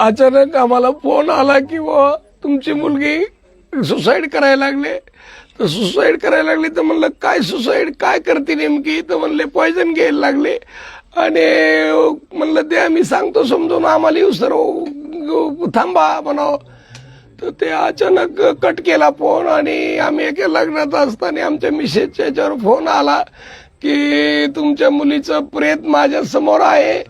अचानक आम्हाला फोन आला की बुवा तुमची मुलगी सुसाईड करायला लागले. तर सुसाईड करायला लागली तर म्हणलं काय सुसाईड? काय करते नेमकी? तर म्हणले पॉयझन घ्यायला लागले. आणि म्हणलं ते आम्ही सांगतो समजून आम्हाला येऊ थांबा म्हणावं. तर ते अचानक कट केला फोन आणि आम्ही एका लग्नात असताना आमच्या मिसेसच्या याच्यावर फोन आला. की तुमच्या मुलीचं प्रेत माझ्यासमोर आहे.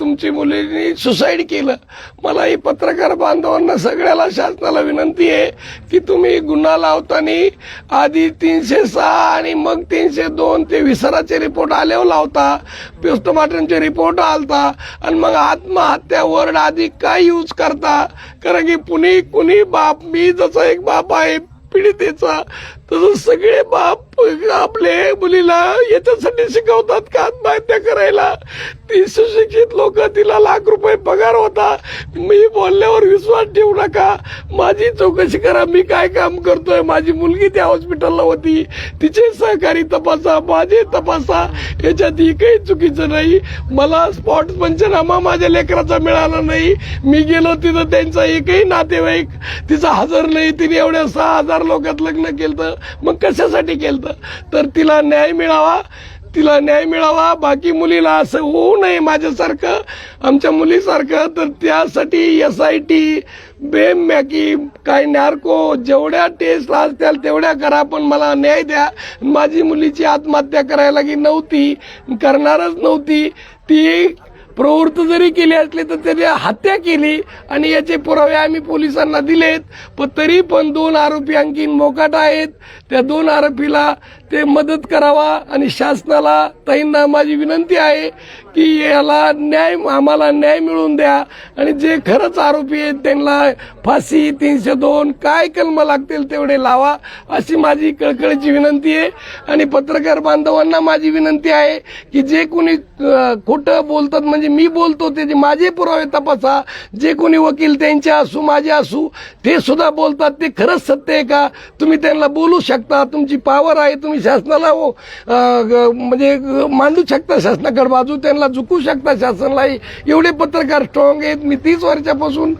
तुमची मुलीने सुसाईड केलं. मला ही पत्रकार बांधवांना सगळ्याला शासनाला विनंती आहे की तुम्ही गुन्हा लावताना आधी तीनशे सहा आणि मग तीनशे दोन ते विसराचे रिपोर्ट आल्यावर लावता. पोस्टमार्टमचे रिपोर्ट आलता आणि मग आत्महत्या वर्ड आधी काय यूज करता? कारण की कुणी कुणी बाप मी जसा एक बाप आहे पीडितेचा तसं सगळे बाप आपले मुलीला याच्यासाठी शिकवतात का आत्महत्या करायला? ती सुशिक्षित लोक तिला लाख रुपये पगार होता. मी बोलल्यावर विश्वास ठेवू नका. माझी चौकशी करा. मी काय काम करतोय? माझी मुलगी त्या हॉस्पिटलला होती. तिचे सहकारी तपासा माझे तपासा. याच्यात ही काही चुकीचं नाही. मला स्पॉट पंचनामा माझ्या लेकराचा मिळाला नाही. मी गेलो तिथं त्यांचा एकही नातेवाईक तिचा हजर नाही. तिने एवढ्या सहा हजार लोकात लग्न केलं मग कशासाठी केलं तर तिला न्याय मिळावा तिला न्याय मिळावा बाकी मुलीला असं होऊ नये माझ्यासारखं आमच्या मुलीसारखं. तर त्यासाठी एस आय टी बेम मॅकी काय नार्को जेवढ्या टेस्ट असतील तेवढ्या करा पण मला न्याय द्या. माझी मुलीची आत्महत्या करायला की नव्हती करणारच नव्हती. ती प्रवृत्त जरी केली असली तर त्याने हत्या केली आणि याचे पुरावे आम्ही पोलिसांना दिलेत. पण तरी पण दोन आरोपी आणखीन मोकाट आहेत. त्या दोन आरोपीला ते मदत करावा आणि शासनाला ताईंना माझी विनंती आहे की याला न्याय आम्हाला न्याय मिळवून द्या. आणि जे खरंच आरोपी आहेत त्यांना फाशी तीनशे दोन काय कलम लागतील तेवढे लावा अशी माझी कळकळीची विनंती आहे. आणि पत्रकार बांधवांना माझी विनंती आहे की जे कोणी खोटं बोलतात म्हणजे मी बोलतो त्याचे माझे पुरावे तपासा. जे कोणी वकील त्यांचे असू माझे असू ते सुद्धा बोलतात. ते खरंच सत्य आहे का? तुम्ही त्यांना बोलू शकता. तुमची पावर आहे तुम्ही शासनाला हो म्हणजे मांडू शकता शासनाकडे बाजू त्यांना झुकू शकता शासनाला एवढे पत्रकार स्ट्रॉंग आहेत. मी तीस वर्षापासून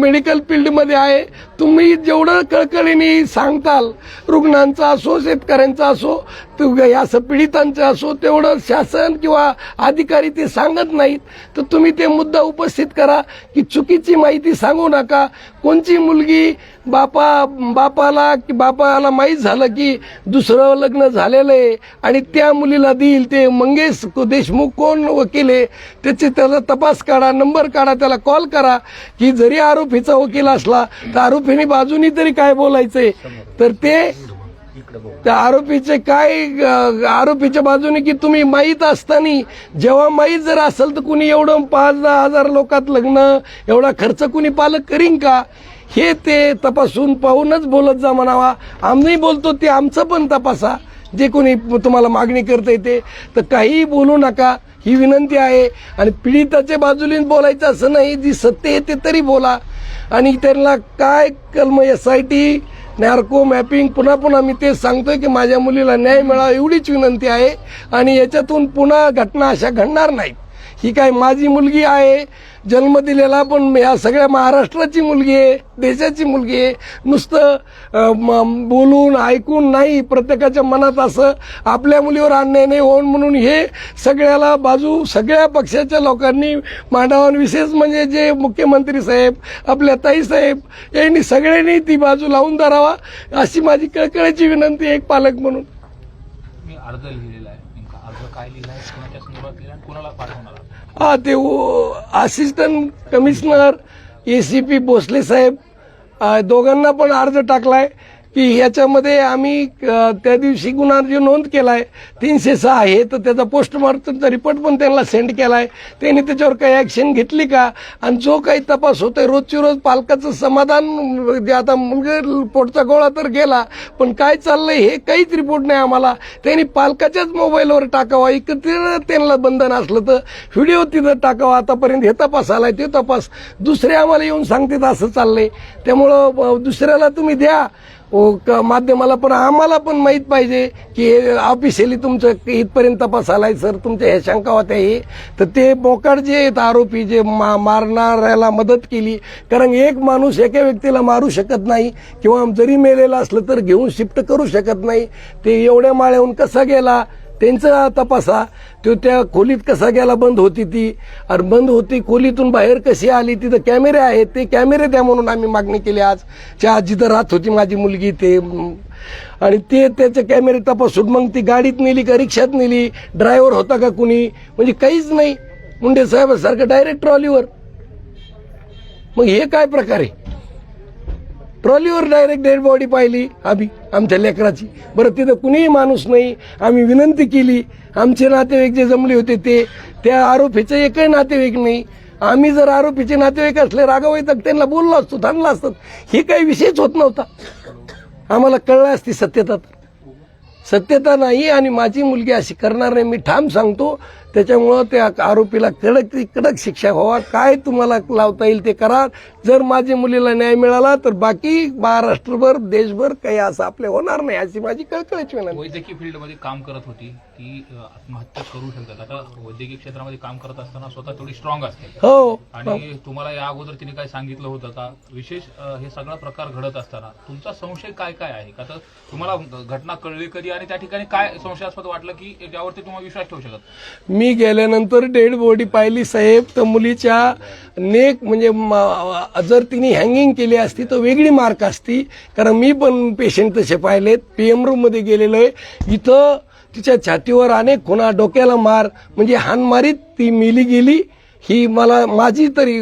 मेडिकल फील्डमध्ये आहे. तुम्ही जेवढं कळकळीने सांगताल रुग्णांचा असो शेतकऱ्यांचा असो या असं पीडितांचं असो तेवढं शासन किंवा अधिकारी ते सांगत नाहीत. तर तुम्ही ते मुद्दा उपस्थित करा की चुकीची माहिती सांगू नका. कोणची मुलगी बापा बापाला की बापाला माहीत झालं की दुसरं लग्न झालेलं आहे आणि त्या मुलीला देईल ते मंगेश देशमुख कोण वकील आहे त्याचे त्याचा तपास काढा नंबर काढा त्याला कॉल करा की जरी आरोपीचा वकील असला तर आरोपीने बाजूनी तरी काय बोलायचंय? तर ते त्या आरोपीचे काय आरोपीच्या बाजूने की तुम्ही माहीत असताना जेव्हा माहीत जर असेल तर कुणी एवढं पाच दहा हजार लोकात लग्न एवढा खर्च कुणी पालक करीन का? हे ते तपासून पाहूनच बोलत जा म्हणावा. आम्ही बोलतो ते आमचं पण तपासा. जे कोणी तुम्हाला मागणी करता येते तर काहीही बोलू नका. ही विनंती आहे. आणि पीडिताच्या बाजूने बोलायचं असं नाही. जी सत्य येते तरी बोला. आणि त्यांना काय कलम S I T narco mapping पुन्हा पुन्हा मी तेच सांगतोय की माझ्या मुलीला न्याय मिळावा एवढीच विनंती आहे आणि याच्यातून पुन्हा घटना अशा घडणार नाहीत. ही काय माझी मुलगी आहे? जन्म दिलेला पण या सगळ्या महाराष्ट्राची मुलगी आहे देशाची मुलगी आहे. नुसतं बोलून ऐकून नाही प्रत्येकाच्या मनात असं आपल्या मुलीवर अन्याय नाही होऊन म्हणून हे सगळ्याला बाजू सगळ्या पक्षाच्या लोकांनी मांडावा. आणि विशेष म्हणजे जे मुख्यमंत्री साहेब आपल्या ताईसाहेब यांनी सगळ्यांनी ती बाजू लावून धरावा अशी माझी कळकळीची विनंती एक पालक म्हणून. मी अर्ज लिहिलेला आहे. अर्ज काय लिहिला आहे कोणाच्या संदर्भात लिहिला कोणाला पाठवणार? हा ते assistant commissioner A C P Bhosale साहेब दोघांना पण अर्ज टाकलाय. की ह्याच्यामध्ये आम्ही त्या दिवशी गुन्हा जो नोंद आहे तीनशे सहा आहे तर त्याचा पोस्टमॉर्टमचा रिपोर्ट पण त्यांना सेंड केला आहे त्यांनी त्याच्यावर काही ॲक्शन घेतली का? आणि जो काही तपास होतोय रोजची रोज पालकाचं समाधान जे आता म्हणजे पोटचा गोळा तर गेला पण काय चाललंय हे काहीच रिपोर्ट नाही आम्हाला. त्यांनी पालकाच्याच मोबाईलवर टाकावा एकत्र त्यांना बंधन असलं तर. व्हिडिओ तिथं टाकावा आतापर्यंत हे तपास आलाय ते तपास. दुसरे आम्हाला येऊन सांगतात असं चाललंय. त्यामुळं दुसऱ्याला तुम्ही द्या. हो, माध्यमाला पण आम्हाला पण माहीत पाहिजे की ऑफिशियली तुमचं इथपर्यंत तपास आलाय सर. तुमच्या ह्या शंका होत्या हे. तर ते बोकाड जे आहेत आरोपी जे मा मारणाऱ्याला मदत केली. कारण एक माणूस एका व्यक्तीला मारू शकत नाही किंवा जरी मेलेला असलं तर घेऊन शिफ्ट करू शकत नाही. ते एवढ्या माळ्याहून कसा गेला? त्यांचा तपासा तो त्या खोलीत कसा गेला बंद होती ती. आणि बंद होती खोलीतून बाहेर कशी आली तिथं कॅमेरे आहेत ते कॅमेरे द्या म्हणून आम्ही मागणी केली आज. च्या जिथं राहत होती माझी मुलगी ते. आणि ते त्याचे कॅमेरे तपासून मग ती गाडीत नेली का रिक्षात नेली ड्रायव्हर होता का कुणी? म्हणजे काहीच नाही. मुंडे साहेबासारखं डायरेक्ट ट्रॉलीवर. मग हे काय प्रकारे ट्रॉलीवर डायरेक्ट डेड बॉडी पाहिली आम्ही आमच्या लेकराची. बरं तिथं कुणीही माणूस नाही. आम्ही विनंती केली. आमचे नातेवाईक जे जमले होते ते त्या आरोपीचं एकही नातेवाईक नाही. आम्ही जर आरोपीचे नातेवाईक असले रागावाई तर त्यांना बोललो असतो थांबला असतात हे काही विषयच होत नव्हता. आम्हाला कळलं असती सत्यता. सत्यता नाही आणि माझी मुलगी अशी करणार नाही मी ठाम सांगतो. त्याच्यामुळं त्या आरोपीला कडक कडक शिक्षा व्हावा. काय तुम्हाला लावता येईल ते करा. जर माझ्या मुलीला न्याय मिळाला तर बाकी महाराष्ट्रभर देशभर काही असं आपले होणार नाही अशी माझी कळकळीची विनंती. वैद्यकीय फील्डमध्ये काम करत होती. ती आत्महत्या करू शकतात. आता वैद्यकीय क्षेत्रामध्ये काम करत असताना स्वतः थोडी स्ट्रॉंग असते. हो. आणि तुम्हाला या अगोदर तिने काय सांगितलं होतं का? विशेष हे सगळा प्रकार घडत असताना तुमचा संशय काय काय आहे? का तर तुम्हाला घटना कळली कधी? आणि त्या ठिकाणी काय संशयास्पद वाटलं की ज्यावरती तुम्हाला विश्वास ठेवू शकत? मी मी गेल्यानंतर डेड बॉडी पाहिली साहेब. तर मुलीच्या नेक म्हणजे जर तिने हँगिंग केली असती तर वेगळी मार्क असती. कारण मी पण पेशंट तसे पाहिलेत. पी एम रूममध्ये गेलेलो आहे. इथं तिच्या छातीवर अनेक खुणा डोक्याला मार. म्हणजे हानमारीत ती मिली गेली. ही मला माझी तरी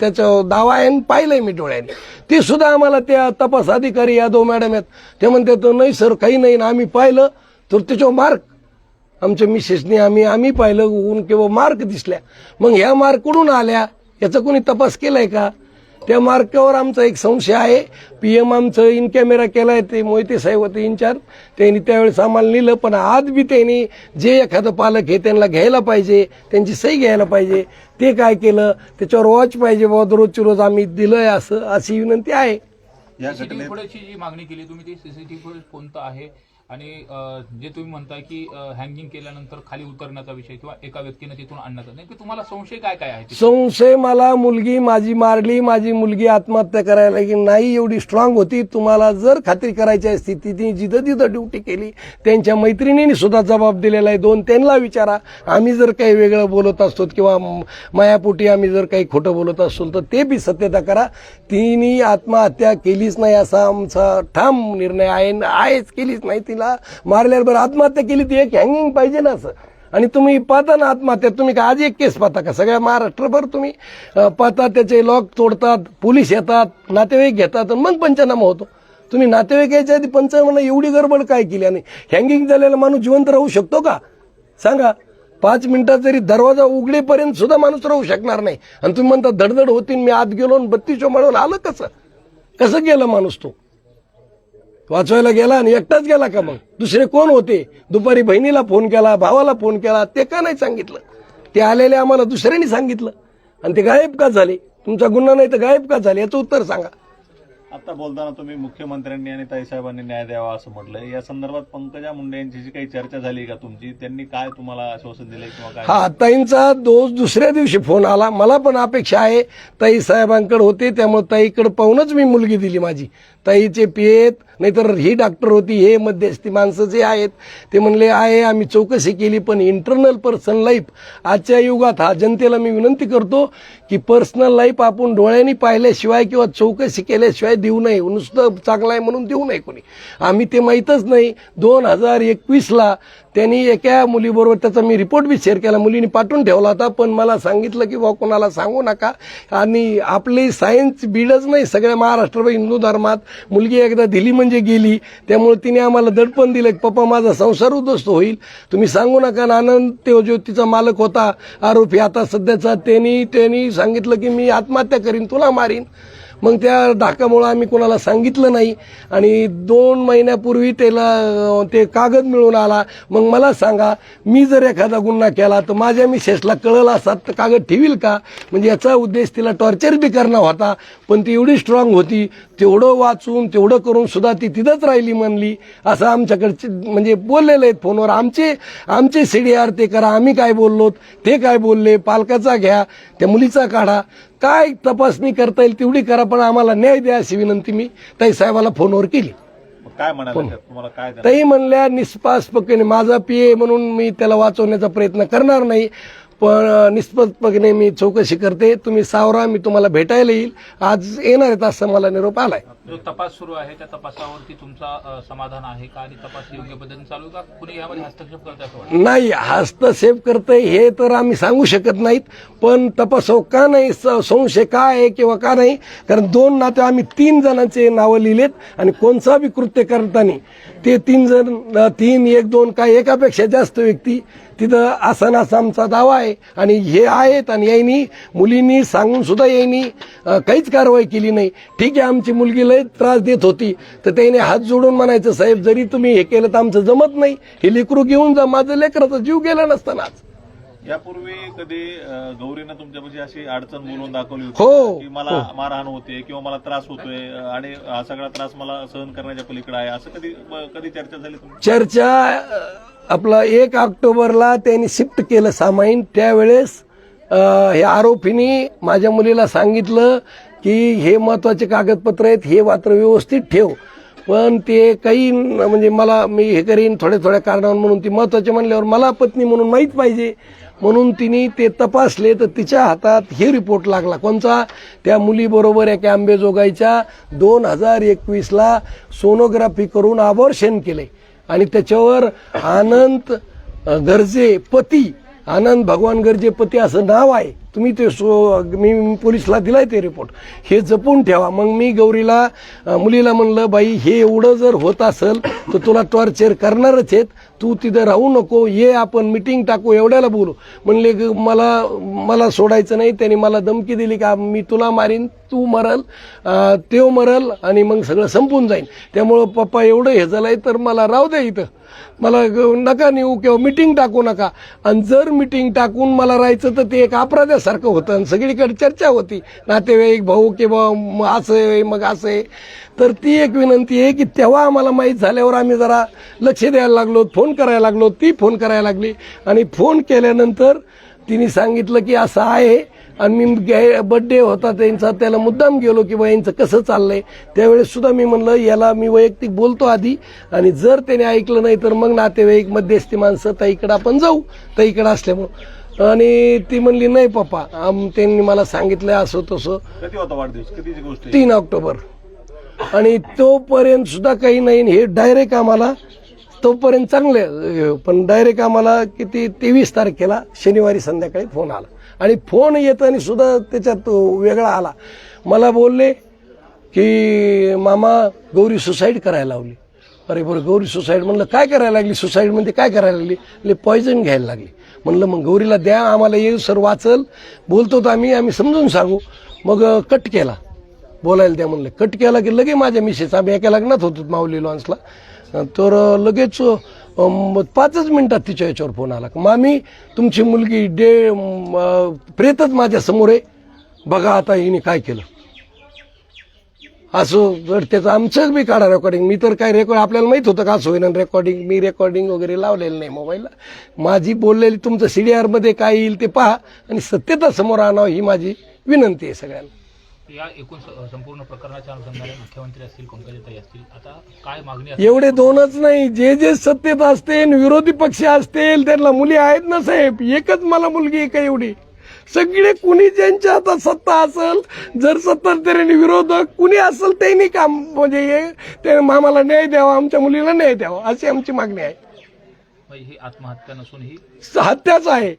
त्याचा दावा आहे आणि पाहिलंय मी डोळ्याने. ते सुद्धा आम्हाला त्या तपास अधिकारी यादव मॅडम आहेत. ते म्हणतात नाही सर काही नाही ना आम्ही पाहिलं. तर त्याच्यावर मार्क आमच्या मिसेसने आम्ही आम्ही पाहिलं ऊन किंवा मार्क दिसल्या. मग ह्या मार्क कुठून आल्या. याचा कोणी तपास केलाय का? त्या मार्कावर आमचा एक संशय आहे. पी एम आमचं इन कॅमेरा केलाय ते मोहिते साहेब होते इन्चार्ज त्यांनी त्यावेळेस आम्हाला लिहिलं पण आज बी त्यांनी जे एखादं पालक आहे त्यांना घ्यायला पाहिजे त्यांची सही घ्यायला पाहिजे ते काय केलं? त्याच्यावर वॉच पाहिजे बाबा रोजची रोज आम्ही दिलंय असं अशी विनंती आहे. या सीसीटीव्ही घटनेत फुटेजची जी मागणी केली तुम्ही ती सीसीटीव्ही फुटेज कोणतं आहे? आणि जे तुम्ही म्हणताय की हँगिंग केल्यानंतर खाली उतरण्याचा विषय किंवा एका व्यक्तीने तिथून आणण्याचा. नेमकी तुम्हाला संशय काय काय आहे संशय मला मुलगी माझी मारली माझी मुलगी आत्महत्या करायला की नाही एवढी स्ट्रॉंग होती. तुम्हाला जर खात्री करायची असती तिने जिथं तिथं ड्युटी केली त्यांच्या मैत्रिणीने सुद्धा जबाब दिलेला आहे. दोन त्यांना विचारा. आम्ही जर काही वेगळं बोलत असतो किंवा मायापोटी आम्ही जर काही खोटं बोलत असतो तर ते बी सत्यता करा. तिने आत्महत्या केलीच नाही असा आमचा ठाम निर्णय आहे. आहेच केलीच नाही तिला मारल्यावर बरं आत्महत्या केली ती एक हँगिंग पाहिजे ना असं. आणि तुम्ही पाहता ना आत्महत्या तुम्ही का आज एक केस पाहता का? सगळ्या महाराष्ट्रभर तुम्ही पाहता त्याचे लॉक तोडतात पोलीस येतात नातेवाईक घेतात आणि मग पंचनामा होतो. तुम्ही नातेवाईक यायच्या आधी पंचनामा एवढी गडबड काय केली? आणि हँगिंग झालेला माणूस जिवंत राहू शकतो का? सांगा. पाच मिनिटात जरी दरवाजा उघडेपर्यंत सुद्धा माणूस राहू शकणार नाही. आणि तुम्ही म्हणता धडधड होतीन मी आत गेलो आणि बत्तीसो मिळवून आलं कसं? कसं गेलं माणूस तो? वाचवायला गेला आणि एकटाच गेला का मग? दुसरे कोण होते? दुपारी बहिणीला फोन केला भावाला फोन केला ते का नाही सांगितलं? ते आलेले आम्हाला दुसऱ्याने सांगितलं. आणि ते गायब का झाले? तुमचा गुन्हा नाही तर गायब का झाले? याचं उत्तर सांगा. आता बोलताना तुम्ही मुख्यमंत्र्यांनी आणि ताईसाहेबांनी न्याय द्यावा असं म्हटलंय. या संदर्भात पंकजा मुंडे यांची जी काही चर्चा झाली का तुमची त्यांनी काय तुम्हाला आश्वासन दिलंय किंवा काय? हा ताईंचा दोष दुसऱ्या दिवशी फोन आला. मला पण अपेक्षा आहे ताई साहेबांकडे होते त्यामुळे ताईकडे पाहूनच मी मुलगी दिली माझी. ताईचे पियेत नाहीतर ही डॉक्टर होती हे मध्यस्थी माणसं जे आहेत ते म्हणले आहे आम्ही चौकशी केली पण इंटरनल पर्सनल लाईफ आजच्या युगात हा जनतेला मी विनंती करतो की पर्सनल लाईफ आपण डोळ्यांनी पाहिल्याशिवाय किंवा चौकशी केल्याशिवाय देऊ नये. नुसतं चांगलं आहे म्हणून देऊ नये कोणी. आम्ही ते माहीतच नाही. दोन हजार एकवीसला त्यांनी एका मुलीबरोबर त्याचा मी रिपोर्ट बी शेअर केला. मुलीने पाठवून ठेवला होता पण मला सांगितलं की बा कोणाला सांगू नका. आणि आपली सायन्स बीडच नाही सगळ्या महाराष्ट्र हिंदू धर्मात मुलगी एकदा दिली म्हणजे गेली. त्यामुळे तिने आम्हाला दडपण दिलं की पप्पा माझा संसार उद्ध्वस्त होईल. तुम्ही सांगू नका आनंद तो जो तिचा मालक होता आरोपी. आता सध्याचा त्यांनी त्यांनी सांगितलं की मी आत्महत्या करीन तुला मारीन. मग त्या धाकामुळं आम्ही कोणाला सांगितलं नाही. आणि दोन महिन्यापूर्वी त्याला ते कागद मिळून आला. मग मला सांगा मी जर एखादा गुन्हा केला तर माझ्या मिसेसला कळलं असतात तर कागद ठेवील का? म्हणजे याचा उद्देश तिला टॉर्चर बी करणं होता पण ती एवढी स्ट्रॉंग होती तेवढं वाचून तेवढं करून सुद्धा ती तिथंच राहिली म्हणली. असं आमच्याकडचे म्हणजे बोललेले आहेत फोनवर. आमचे आमचे सीडीआर ते करा आम्ही काय बोललो ते काय बोलले पालकाचा घ्या त्या मुलीचा काढा. काय तपासणी करता येईल तेवढी करा पण आम्हाला न्याय द्या अशी विनंती मी ताई साहेबाला फोनवर केली. काय ताई म्हणल्या निष्पासपणे माझा पीए म्हणून मी त्याला वाचवण्याचा प्रयत्न करणार नाही. पण निष्पक्षपणे मी चौकशी करते. तुम्ही सावरा मी तुम्हाला भेटायला येईल. आज येणार आहेत असं मला निरोप आलाय. जो तपास सुरू आहे त्या तपासावरती तुमचा समाधान आहे का? आणि तपास योग्य पद्धतीने चालू का? कुणी यामध्ये हस्तक्षेप करत असं वाटतं? नाही हस्तक्षेप करतंय हे तर आम्ही सांगू शकत नाहीत. पण तपासाव का नाही संशय का आहे किंवा का नाही? कारण दोन नाते आम्ही तीन जणांचे नावं लिहिलेत आणि कोणचा बी कृत्य करताना? ते तीन जण तीन एक दोन काय एकापेक्षा जास्त व्यक्ती तिथं असा ना असा आमचा दावा आहे. आणि हे आहेत आणि यांनी मुलींनी सांगून सुद्धा यांनी काहीच कारवाई केली नाही. ठीक आहे आमची मुलगी लय त्रास देत होती. तर त्याने हात जोडून म्हणायचं साहेब जरी तुम्ही हे केलं तर आमचं जमत नाही. हे लेकरू घेऊन जा. माझं लेकराचा जीव गेला नसतानाच यापूर्वी कधी गौरीनं तुमच्यापाशी अशी अडचण बोलून दाखवली हो, की? मला मारहाण होते किंवा मला त्रास होतोय आणि हा सगळा त्रास मला सहन करण्याच्या पलीकडे आहे. असं कधी कधी चर्चा झाली तुमची? चर्चा आपला एक ऑक्टोबरला त्यांनी शिफ्ट केलं सामाईन. त्यावेळेस ह्या हे आरोपींनी माझ्या मुलीला सांगितलं की हे महत्त्वाचे कागदपत्र आहेत हे मात्र व्यवस्थित ठेव. पण ते काही म्हणजे मला मी हे करीन थोड्या थोड्या कारणावर म्हणून ती महत्त्वाचे म्हणल्यावर मला पत्नी म्हणून माहीत पाहिजे. म्हणून तिने ते तपासले तर तिच्या हातात हे रिपोर्ट लागला. कोणचा? त्या मुलीबरोबर एका आंबेजोगाईच्या दोन हजार एकवीसला सोनोग्राफी करून अबॉर्शन केले. आणि त्याच्यावर आनंद गरजे पती आनंद भगवान गरजे पती असं नाव आहे. तुम्ही ते सो मी पोलिसला दिलाय ते रिपोर्ट हे जपून ठेवा. मग मी गौरीला मुलीला म्हणलं बाई हे एवढं जर होत असेल तर तुला टॉर्चर करणारच आहेत. तू तिथं राहू नको. ये आपण मिटिंग टाकू एवढ्याला बोलू. म्हणले ग- मला मला सोडायचं नाही. त्यांनी मला धमकी दिली का मी तुला मारीन तू मरल अ, तेव मरल आणि मग सगळं संपून जाईल त्यामुळं पप्पा एवढं हे झालंय तर मला राहू द्या इथं. मला ग- नका नेऊ किंवा मिटिंग टाकू नका. आणि जर मिटिंग टाकून मला राहायचं तर ते एक अपराध सारखं होतं आणि सगळीकडे चर्चा होती. नातेवाईक भाऊ किंवा मग असं आहे मग असं आहे. तर ती एक विनंती आहे की तेव्हा आम्हाला माहीत झाल्यावर आम्ही जरा लक्ष द्यायला लागलो फोन करायला लागलो ती फोन करायला लागली. आणि फोन केल्यानंतर तिने सांगितलं की असं आहे. आणि मी बड्डे होता त्यांचा त्याला मुद्दाम गेलो की बा यांचं कसं चाललंय? त्यावेळेस सुद्धा मी म्हणलं याला मी वैयक्तिक बोलतो आधी. आणि जर त्याने ऐकलं नाही तर मग नातेवाईक मध्यस्थी माणसं ताईकडं आपण जाऊ. ताईकडे असल्यामुळं. आणि ती म्हणली नाही पप्पा आम- त्यांनी मला सांगितलं असं तसं. कधी होता वाढदिवस? कधीची गोष्ट आहे? तीन ऑक्टोबर. आणि तोपर्यंत सुद्धा काही नाही हे डायरेक्ट आम्हाला तोपर्यंत चांगले अं, पण डायरेक्ट आम्हाला किती तेवीस तारखेला शनिवारी संध्याकाळी फोन आला. आणि फोन येताना सुद्धा त्याच्यात वेगळा आला. मला बोलले की मामा गौरी सुसाईड करायला लावली. अरे बरं गौरी सुसाईड म्हणलं काय करायला लागली? सुसाईड म्हणजे काय करायला लागली? पॉयझन घ्यायला लागली. म्हणलं मग गौरीला द्या आम्हाला येऊ सर वाचल. बोलतो तर आम्ही आम्ही समजून सांगू. मग कट केला. बोलायला द्या म्हणलं. कट केला की लगे माझ्या मिसेस आम्ही एका लग्नात होतो माऊली लॉन्सला. तर लगेच पाचच मिनिटात तिच्या याच्यावर फोन आला. मामी तुमची मुलगी डे प्रेतच माझ्यासमोर आहे. बघा आता हिने काय केलं. असं जर त्याचं आमचंच बी काढा रेकॉर्डिंग मी तर काय रेकॉर्ड आपल्याला माहीत होतं का असं होईना रेकॉर्डिंग मी रेकॉर्डिंग वगैरे लावलेलं नाही मोबाईलला माझी बोललेली तुमचं सी डी आरमध्ये काय येईल ते पहा आणि सत्यता समोर आणावं ही माझी विनंती आहे सगळ्यांना. या एकूण संपूर्ण प्रकरणाच्या अनुषंगाने मुख्यमंत्री असतील पंकजाताई असतील आता काय मागणी एवढे दोनच नाही. जे जे सत्तेत असतील विरोधी पक्ष असतील त्यांना मुली आहेत ना साहेब? एकच मला मुलगी आहे का एवढी? सगळे कुणी ज्यांच्या हातात सत्ता असेल जर सत्ताधाऱ्यांनी विरोधक कुणी असेल त्यांनी काम म्हणजे हे- ते आम्हाला न्याय द्यावा आमच्या मुलीला न्याय द्यावा अशी आमची मागणी आहे. ही आत्महत्या नसून ही हत्याच आहे.